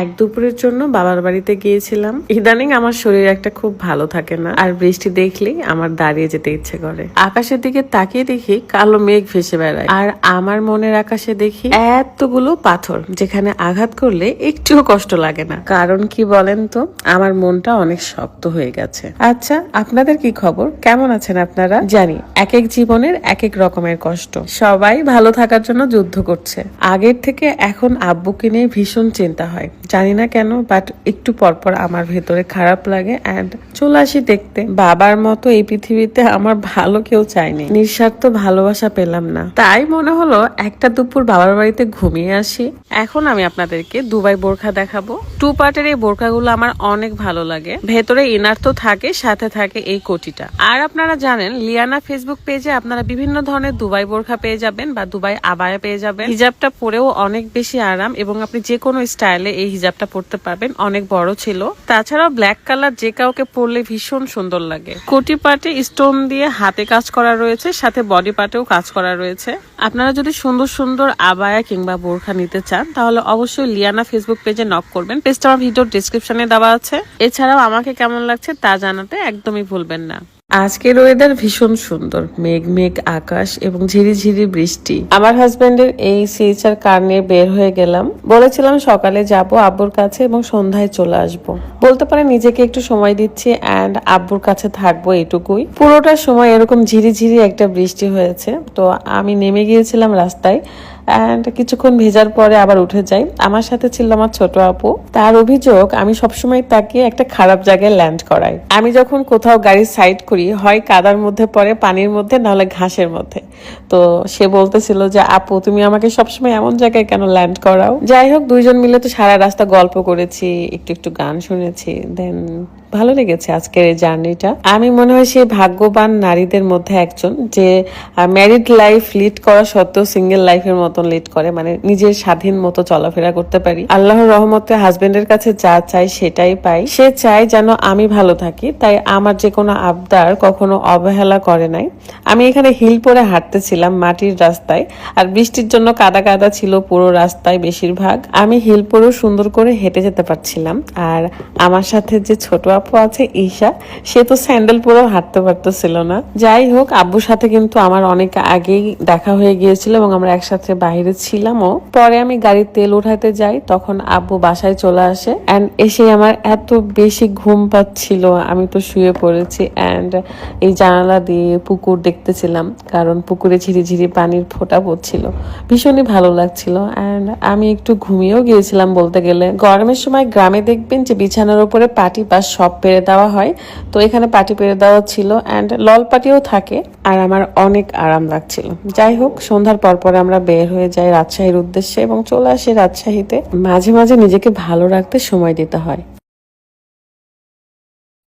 এক দুপুরের জন্য বাবার বাড়িতে গিয়েছিলাম। ইদানিং আমার শরীর একটা খুব ভালো থাকে না, আর বৃষ্টি দেখলেই আমার দাঁড়িয়ে যেতে ইচ্ছে করে। আকাশের দিকে তাকিয়ে দেখি কালো মেঘ ভেসে বেড়ায়, আর আমার মনের আকাশে দেখি এতগুলো পাথর, যেখানে আঘাত করলে একটুও কষ্ট লাগে না। কারণ কি বলেন তো, আমার মনটা অনেক শক্ত হয়ে গেছে। আচ্ছা আপনাদের কি খবর? কেমন আছেন আপনারা? জানি এক এক জীবনের এক এক রকমের কষ্ট। সবাই ভালো থাকার জন্য যুদ্ধ করছে। আগের থেকে এখন আব্বুকে নিয়ে ভীষণ চিন্তা হয়। জানি না কেন বাট একটু পরপর আমার ভেতরে খারাপ লাগে অ্যান্ড চলে আসি দেখতে। বাবার মতো এই পৃথিবীতে আমার ভালো কেউ চায়নি নিঃস্বার্থ ভালোবাসা পেলাম না। তাই মনে হলো একটা দুপুর বাবার বাড়িতে ঘুমিয়ে আসি। এখন আমি আপনাদেরকে দুবাই বোরখা দেখাবো। টু পার্টের এই বোরখাগুলো আমার অনেক ভালো লাগে। ভেতরে ইনার তো থাকে, সাথে থাকে এই কোটিটা। আর আপনারা জানেন, লিয়ানা ফেসবুক পেজে আপনারা বিভিন্ন ধরনের দুবাই বোরখা পেয়ে যাবেন বা দুবাই আবায়া পেয়ে যাবেন। হিজাবটা পরেও অনেক বেশি আরাম এবং আপনি যে কোনো স্টাইলে এই হিজাবটা পরতে পারবেন, অনেক বড় ছিল। তাছাড়াও ব্ল্যাক কালার যে কাউকে পরলে ভীষণ সুন্দর লাগে। কোটি পার্টে স্টোন দিয়ে হাতে কাজ করা রয়েছে, সাথে বডি পার্টেও কাজ করা রয়েছে। আপনারা যদি সুন্দর সুন্দর আবায়া কিংবা বোরখা নিতে চান, তাহলে অবশ্যই লিয়ানা ফেসবুক পেজে নক করবেন। পেজটা আমার ভিডিওর ডিসক্রিপশনে দেওয়া আছে। এছাড়াও আমাকে কেমন লাগছে তা জানাতে একদমই ভুলবেন না। আজকের ওয়েদার ভীষণ সুন্দর। মেঘ মেঘ, আকাশ এবং ঝিরিঝিরি বৃষ্টি। আমার হাজবেন্ডের এই সিএচআর কার নিয়ে বের হয়ে গেলাম। বলেছিলাম সকালে যাব আব্বুর কাছে এবং সন্ধ্যায় চলে আসব। বলতে পারে নিজেকে একটু সময় দিচ্ছি অ্যান্ড আব্বুর কাছে থাকব এটুকুই। পুরোটা সময় এরকম ঝিরিঝিরি একটা বৃষ্টি হয়েছে। তো আমি নেমে গিয়েছিলাম রাস্তায়। অ্যান্ড কিছুক্ষণ ভেজার পরে আবার উঠে যাই। আমার সাথে ছিল আমার ছোট আপু। তার অভিযোগ, আমি সবসময় তাকে একটা খারাপ জায়গায় ল্যান্ড করাই। আমি যখন কোথাও গাড়ি সাইড করি, হয় কাদার মধ্যে পড়ে, পানির মধ্যে, নাহলে ঘাসের মধ্যে। তো সে বলতেছিল যে, আপু, তুমি আমাকে সবসময় এমন জায়গায় কেন ল্যান্ড করাও? যাই হোক, দুইজন মিলে তো সারা রাস্তা গল্প করেছি, একটু একটু গান শুনেছি। দেন ভালো লেগেছে আজকের এই জার্নিটা। আমি মনে হয় সেই ভাগ্যবান নারীদের মধ্যে একজন, যে ম্যারিড লাইফ লিড করা সত্ত্বেও সিঙ্গেল লাইফের মতন লিড করে মানে নিজের স্বাধীন মতো চলাফেরা করতে পারি। আল্লাহর রহমতে হাজবেন্ডের কাছে যা চাই সেটাই পাই। সে চায় যেন আমি ভালো থাকি, তাই আমার যে কোনো আবদার কখনো অবহেলা করে নাই। আমি এখানে হিল পরে হাঁটতেছিলাম মাটির রাস্তায়, আর বৃষ্টির জন্য কাদা কাদা ছিল পুরো রাস্তায় বেশিরভাগ। আমি হিল পরেও সুন্দর করে হেঁটে যেতে পারছিলাম, আর আমার সাথে যে ছোট আপু আছে ঈশা, সে তো স্যান্ডেল পরেও হাঁটতে পারতেছিল না। যাই হোক, আব্বুর সাথে কিন্তু আমার অনেক আগেই দেখা হয়ে গিয়েছিল এবং আমরা একসাথে বাইরে ছিলামও পরে আমি গাড়ির তেল উঠাতে যাই, তখন আব্বু বাসায় চলে আসে। অ্যান্ড এসে আমার এত বেশি ঘুম পাচ্ছিল, আমি তো শুয়ে পড়েছি। অ্যান্ড এই জানালা দিয়ে পুকুর দেখতেছিলাম, কারণ পুকুরে ঝিরিঝিরি পানির ফোঁটা পড়ছিল। ভীষণই ভালো লাগছিল। অ্যান্ড আমি একটু ঘুমিয়েও গিয়েছিলাম বলতে গেলে। গরমের সময় গ্রামে দেখবেন যে বিছানার উপরে পাটি বা সব পেরে দেওয়া হয়। তো এখানে পাটি পেরে দেওয়া ছিল। অ্যান্ড লল পাটিও থাকে। আর আমার অনেক আরাম লাগছিল। যাই হোক, সন্ধ্যার পর পরে আমরা বের হয়ে যায় রাজশাহীর উদ্দেশ্যে এবং চলে আসি রাজশাহীতে। মাঝে মাঝে নিজেকে ভালো রাখতে সময় দিতে হয়।